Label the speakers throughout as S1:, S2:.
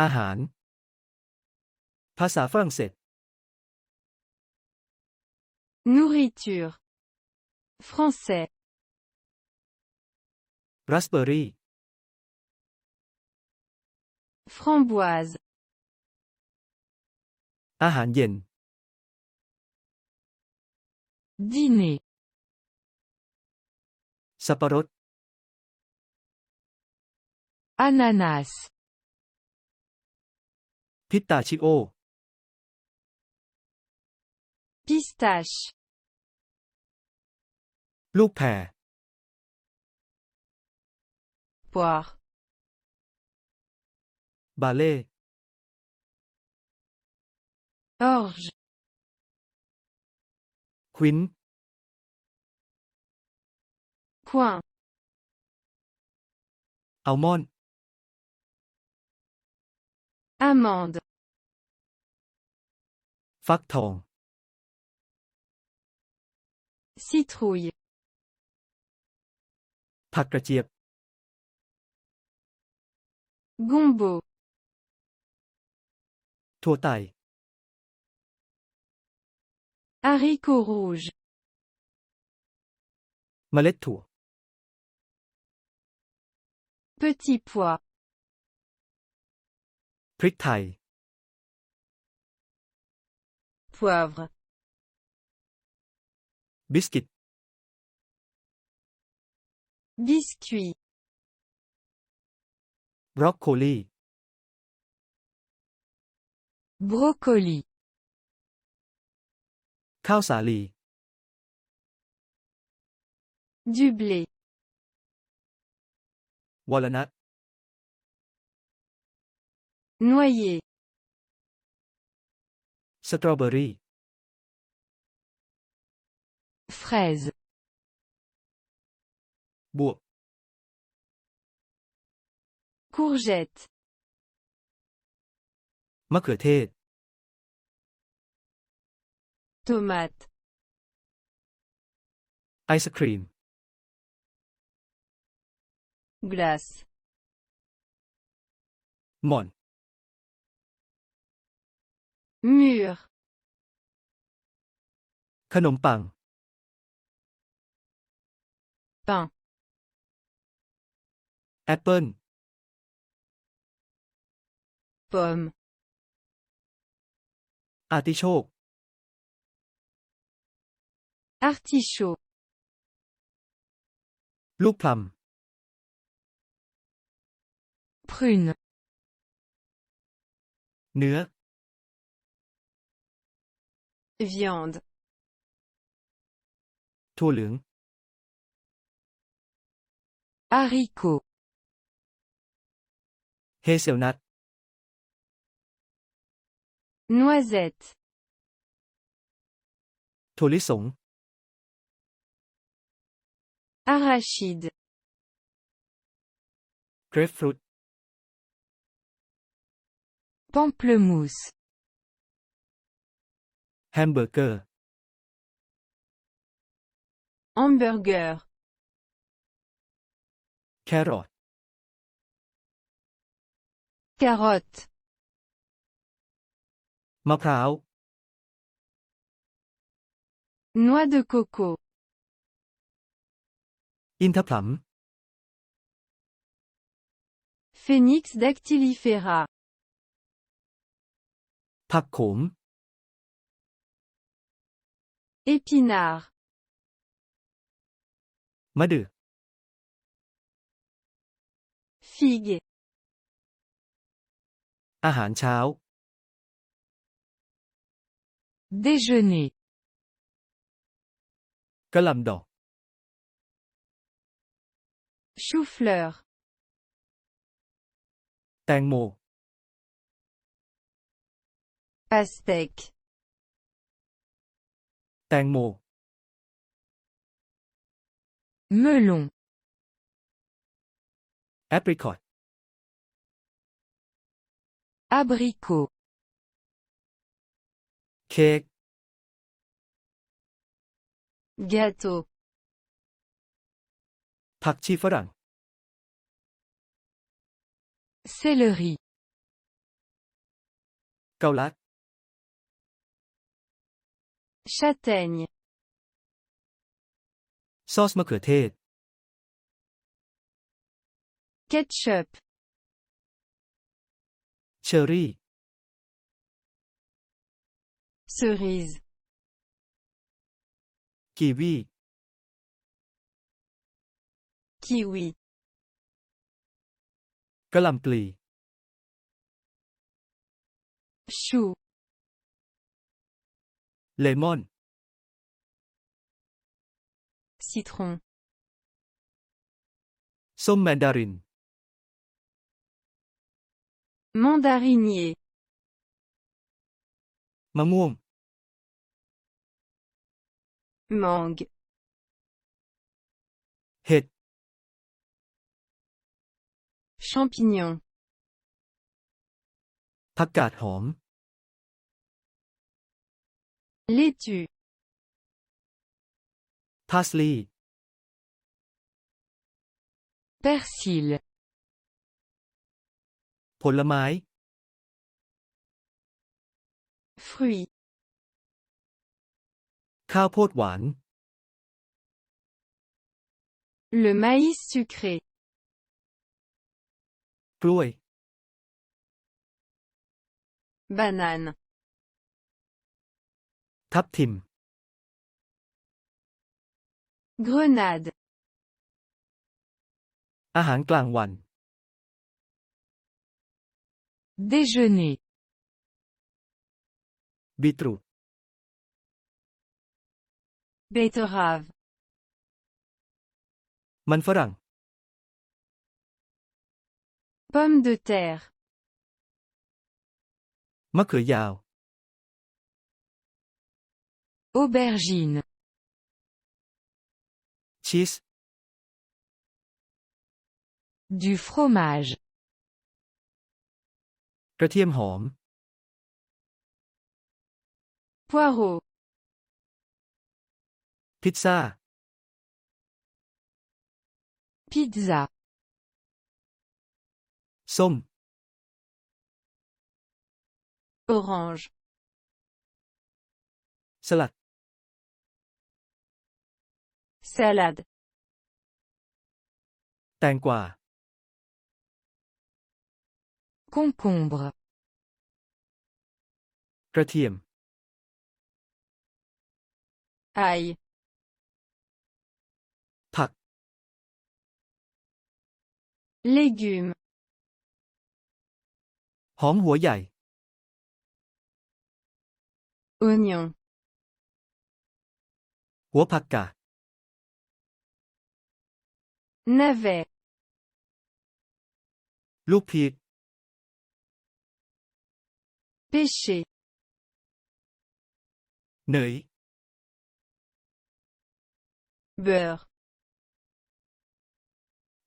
S1: อาหาร ภาษาฝรั่งเศส
S2: Nourriture. Français.
S1: ราสเบอร์รี่
S2: Framboise.
S1: อาหารเย็น
S2: Dîner.
S1: สับปะรด
S2: Ananas.
S1: พิตาชิโอ
S2: Pistache.
S1: ลูกแพร
S2: Poire.
S1: บาเล่
S2: Orge.
S1: ควิน
S2: Coin.
S1: อัลมอนด์
S2: Amande.
S1: ฟักทอง
S2: Citrouille.
S1: ผักกระเจี๊ยบ
S2: Gombo.
S1: ถั่วไต
S2: Haricots rouges.
S1: เมล็ดถั่ว
S2: Petits pois.
S1: พริกไทย
S2: Poivre.
S1: บิสกิต
S2: Biscuit.
S1: บรอกโคลี
S2: Brocoli.
S1: ข้าวสาลี
S2: Du blé.
S1: วอลนัท
S2: Noyer.
S1: สตรอเบอรี่
S2: Fraise.
S1: บวบ
S2: Courgette.
S1: มะเขือเทศ
S2: Tomate.
S1: ไอศครีม
S2: Glace.
S1: หม่อน
S2: Mûr.
S1: ขนมปัง
S2: Pain.
S1: แอปเปิล
S2: Pomme.
S1: อาติโชก
S2: Artichaut.
S1: ลูกพลัม
S2: Prune.
S1: เนื้อ
S2: Viande.
S1: ถั่วเหลือง
S2: Haricot.
S1: เฮเซลนัท
S2: Noisette.
S1: ถั่วลิสง
S2: Arachide.
S1: เกรฟฟรุต
S2: Pamplemousse.
S1: แฮมเบอร์เกอร์
S2: Hamburger.
S1: แครอท
S2: Carotte.
S1: มะพร้าว
S2: Noix de coco.
S1: อินทผลัม
S2: Phénix dactylifera.
S1: ผักโขม
S2: Épinard.
S1: มะเดื่อ
S2: Figue.
S1: อาหารเช้า
S2: Déjeuner.
S1: กะหล่ำดอก
S2: Chou-fleur.
S1: แตงโม
S2: Pastèque.
S1: Tango.
S2: Melon.
S1: Apricot.
S2: Abricot.
S1: Cake.
S2: Gâteau.
S1: 박쥐퍼랑.
S2: Céleri.
S1: celery, lạc.
S2: Châtaigne,
S1: ซอสมะเขือเทศ
S2: ketchup,
S1: เชอร์รี่
S2: cerise,
S1: กีวี
S2: kiwi,
S1: กะหล่ำปลี
S2: chou,
S1: เลมอน
S2: citron,
S1: ส้มแมนดาริน
S2: mandarinier,
S1: มะม่วง
S2: mangue,
S1: เห็ด
S2: champignon,
S1: ผักกาดหอม
S2: laitue,
S1: พาสลีย์
S2: persil,
S1: ผลไม้
S2: fruits,
S1: ข้าวโพดหวาน
S2: le maïs sucré,
S1: กล้วย
S2: banane,
S1: ทับทิม
S2: grenade,
S1: อาหารกลางวัน
S2: déjeuner,
S1: บีทรูท
S2: betterave,
S1: มันฝรั่ง
S2: pomme de terre,
S1: มะเขือยาว
S2: aubergine,
S1: ชีส
S2: du fromage,
S1: กระเทียมหอม
S2: poireau,
S1: พิซซ่า
S2: pizza,
S1: ส้ม
S2: orange,
S1: สลัด
S2: salade,
S1: แตงกวา
S2: concombre,
S1: กระเทียม
S2: ail,
S1: ผัก
S2: légumes,
S1: หอมหัวใหญ่
S2: oignon,
S1: หัวผักกาด
S2: navet,
S1: ลูกพีช
S2: pêcher,
S1: เนย
S2: beurre,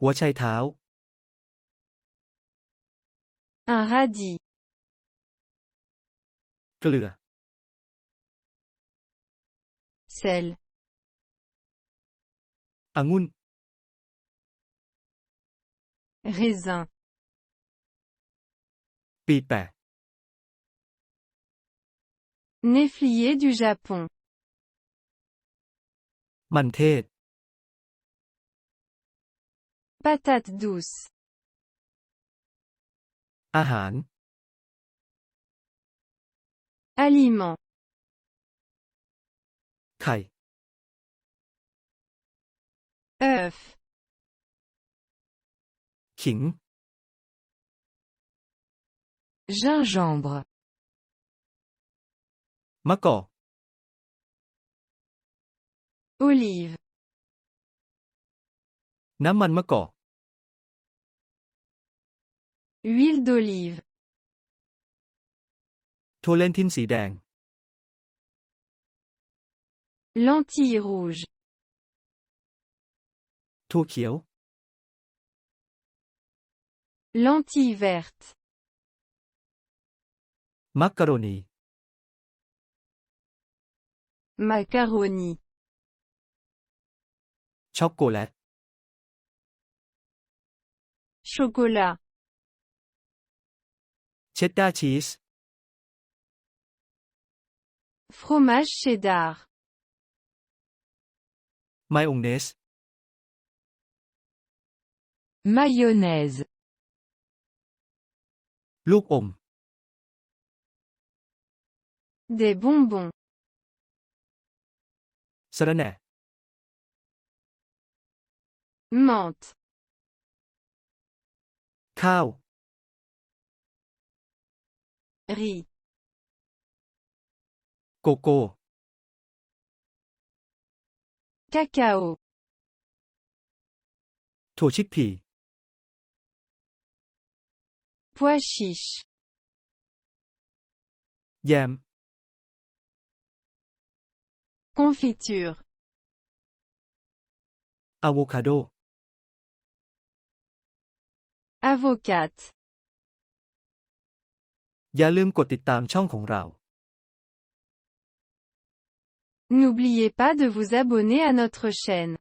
S1: หัวไชเท้า
S2: un radis,
S1: เกลือ
S2: sel,
S1: องุ่น
S2: raisin,
S1: ปีแปะ
S2: néflier du Japon,
S1: มันเทศ
S2: patate douce,
S1: อาหาร
S2: aliment,
S1: ไข่
S2: œuf,
S1: ขิง
S2: gingembre,
S1: มะกอก
S2: olive,
S1: น้ำมันมะกอก
S2: huile d'olive,
S1: ถั่วเลนทินสีแดง
S2: lentilles rouges,
S1: ถั่วเขียว
S2: Lentilles vertes. Macaroni.
S1: Macaroni.
S2: Chocolat.
S1: Chocolat. Cheddar cheese.
S2: Fromage cheddar.
S1: Mayonnaise.
S3: Mayonnaise.
S1: ลูกอม
S2: Des bonbons.
S1: สะระแหน่
S2: Menthe.
S1: ข้าว
S2: Riz.
S1: โกโก้
S2: Cacao.
S1: ถั่วชิกพี
S2: Pois chiche.
S1: แยม
S2: Confiture.
S1: อะโวคาโด
S2: Avocate.
S1: อย่าลืมกดติดตามช่องของเรา
S2: N'oubliez pas de vous abonner à notre chaîne.